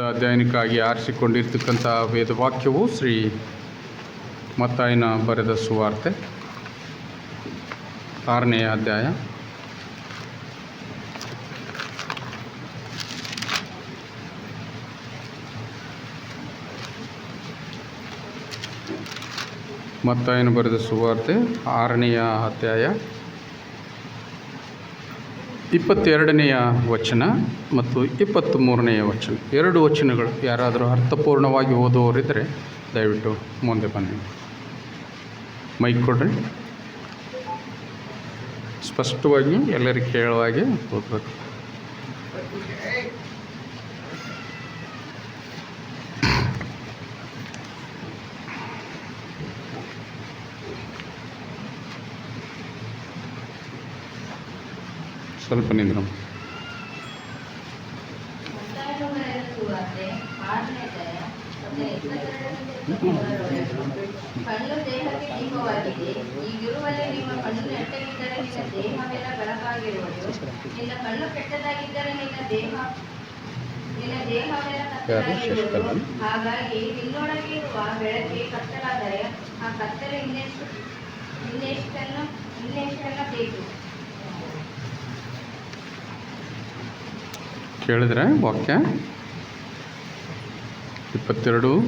ಅಧ್ಯಯನಕ್ಕಾಗಿ ಆರಿಸಿಕೊಂಡಿರ್ತಕ್ಕಂಥ ವೇದವಾಕ್ಯವು ಶ್ರೀ ಮತ್ತಾಯನ ಬರೆದ ಸುವಾರ್ತೆ. ಆರನೆಯ ಅಧ್ಯಾಯ. ಮತ್ತಾಯಿನ ಬರೆದ ಸುವಾರ್ತೆ ಆರನೆಯ ಅಧ್ಯಾಯ. ಇಪ್ಪತ್ತೆರಡನೆಯ ವಚನ ಮತ್ತು ಇಪ್ಪತ್ತ್ ಮೂರನೆಯ ವಚನ. ಎರಡು ವಚನಗಳು ಯಾರಾದರೂ ಅರ್ಥಪೂರ್ಣವಾಗಿ ಓದುವವರಿದ್ದರೆ ದಯವಿಟ್ಟು ಮುಂದೆ ಬನ್ನಿ. ಮೈಕ್ ಕೊಡ್ರಿ. ಸ್ಪಷ್ಟವಾಗಿ ಎಲ್ಲರಿಗೆ ಕೇಳುವ ಹಾಗೆ ಓದಬೇಕು ಸ್ವಲ್ಪ ನಿಂದ್ರು ಮತ್ತಾಯನು ಬರೆದ ಸುವಾರ್ತೆ ಆರನೇ ಅಧ್ಯಾಯ ಮತ್ತೆ ಇಪ್ಪತ್ತೆರಡರಿಂದ ನಿಂದ್ರು ಕಣ್ಣು ದೇಹಕ್ಕೆ ನಿಮ್ಮ ಕಣ್ಣು ದೇಹವೆಲ್ಲ ಬೆಳಕಾಗಿರುವುದು ನಿನ್ನ ಕಣ್ಣು ನಿನ್ನ ದೇಹ ನಿನ್ನ ಕತ್ತಲಾಗಿರುವುದು? ಹಾಗಾಗಿ ನಿನ್ನೊಳಗೆ ಇರುವ ಬೆಳಕಿಗೆ ಕತ್ತಲಾದರೆ ಆ ಕತ್ತಲೆ ಇನ್ನೆಷ್ಟು ಇನ್ನೆಷ್ಟನ್ನು ಇನ್ನೆಷ್ಟೆಲ್ಲ ಬೇಕು? ಕೇಳಿದ್ರೆ ವಾಕ್ಯ. ಇಪ್ಪತ್ತೆರಡು,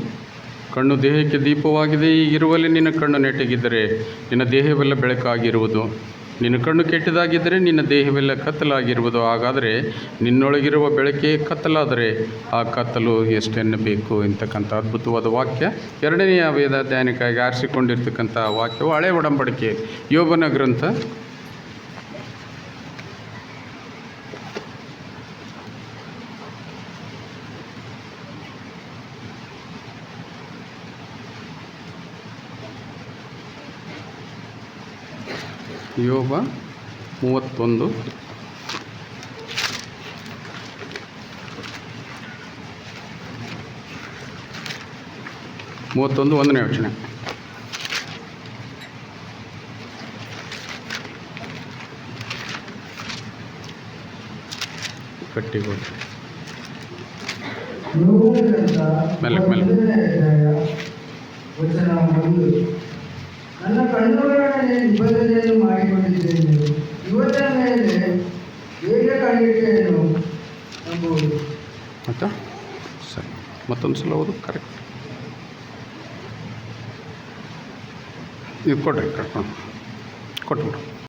ಕಣ್ಣು ದೇಹಕ್ಕೆ ದೀಪವಾಗಿದೆ, ಈಗಿರುವಲ್ಲಿ ನಿನ್ನ ಕಣ್ಣು ನೆಟ್ಟಗಿದ್ದರೆ ನಿನ್ನ ದೇಹವೆಲ್ಲ ಬೆಳಕಾಗಿರುವುದು. ನಿನ್ನ ಕಣ್ಣು ಕೆಟ್ಟದಾಗಿದ್ದರೆ ನಿನ್ನ ದೇಹವೆಲ್ಲ ಕತ್ತಲಾಗಿರುವುದು. ಹಾಗಾದರೆ ನಿನ್ನೊಳಗಿರುವ ಬೆಳಕೆ ಕತ್ತಲಾದರೆ ಆ ಕತ್ತಲು ಎಷ್ಟೆನ್ನಬೇಕು? ಎಂತಕ್ಕಂಥ ಅದ್ಭುತವಾದ ವಾಕ್ಯ. ಎರಡನೆಯ ವೇದ ಧ್ಯಾನಕ್ಕಾಗಿ ಆರಿಸಿಕೊಂಡಿರ್ತಕ್ಕಂಥ ವಾಕ್ಯವು ಹಳೆ ಒಡಂಬಡಿಕೆ. ಯೋಗನ ಗ್ರಂಥ ಯೋಗ ಮೂವತ್ತೊಂದು. ಮೂವತ್ತೊಂದು ಒಂದನೇ ಯೋಚನೆ. ಕಟ್ಟಿಗೊಳ್ಳಿ ಮೆಲ್ಲ ಒಂದು. ಕಣ್ಣುಗಳೊಡನೆ ನಿಬಂಧನೆಯನ್ನು ಮಾಡಿಕೊಂಡಿದ್ದೇನೆ. ಇವತ್ತಿನ ಮೇಲೆ ಹೇಗೆ ಎಂಬುದು. ಸರಿ. ಮತ್ತೊಂದು ಸಲ ಓದು, ಕರೆಕ್ಟ್. ಇದು ಕೊಡ್ರಿ, ಕರ್ಕೊಂಡು. ಕೊಟ್ಬಿಡು.